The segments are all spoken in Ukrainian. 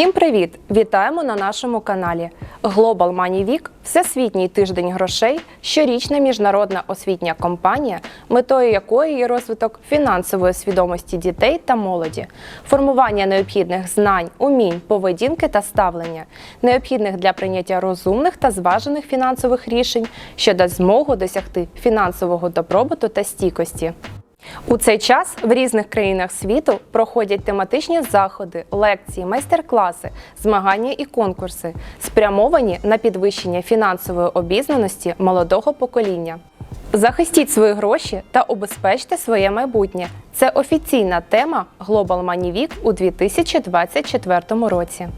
Всім привіт! Вітаємо на нашому каналі. Global Money Week – всесвітній тиждень грошей, щорічна міжнародна освітня кампанія, метою якої є розвиток фінансової свідомості дітей та молоді, формування необхідних знань, умінь, поведінки та ставлення, необхідних для прийняття розумних та зважених фінансових рішень, що дасть змогу досягти фінансового добробуту та стійкості. У цей час в різних країнах світу проходять тематичні заходи, лекції, майстер-класи, змагання і конкурси, спрямовані на підвищення фінансової обізнаності молодого покоління. Захистіть свої гроші та обезпечте своє майбутнє. Це офіційна тема Global Money Week у 2024 році.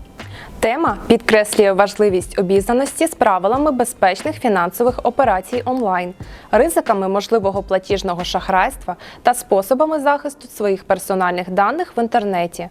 Тема підкреслює важливість обізнаності з правилами безпечних фінансових операцій онлайн, ризиками можливого платіжного шахрайства та способами захисту своїх персональних даних в інтернеті.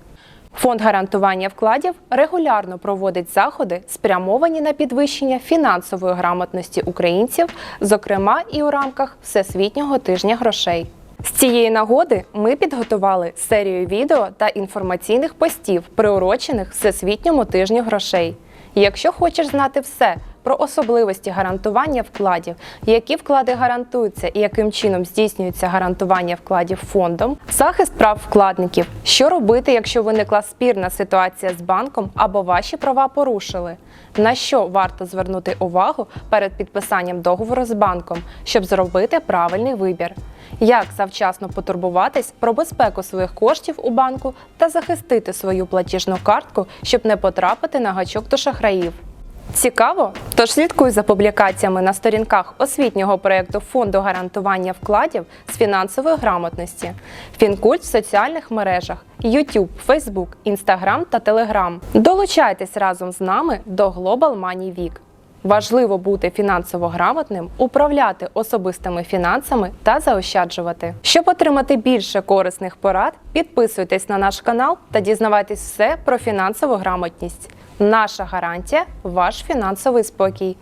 Фонд гарантування вкладів регулярно проводить заходи, спрямовані на підвищення фінансової грамотності українців, зокрема і у рамках Всесвітнього тижня грошей. З цієї нагоди ми підготували серію відео та інформаційних постів, приурочених Всесвітньому тижню грошей. Якщо хочеш знати все про особливості гарантування вкладів, які вклади гарантуються і яким чином здійснюється гарантування вкладів фондом, захист прав вкладників, що робити, якщо виникла спірна ситуація з банком або ваші права порушили, на що варто звернути увагу перед підписанням договору з банком, щоб зробити правильний вибір. Як завчасно потурбуватись про безпеку своїх коштів у банку та захистити свою платіжну картку, щоб не потрапити на гачок до шахраїв. Цікаво? Тож слідкуй за публікаціями на сторінках освітнього проєкту Фонду гарантування вкладів з фінансової грамотності, Фінкульт в соціальних мережах, YouTube, Facebook, Instagram та Telegram. Долучайтесь разом з нами до Global Money Week. Важливо бути фінансово грамотним, управляти особистими фінансами та заощаджувати. Щоб отримати більше корисних порад, підписуйтесь на наш канал та дізнавайтесь все про фінансову грамотність. Наша гарантія ваш фінансовий спокій.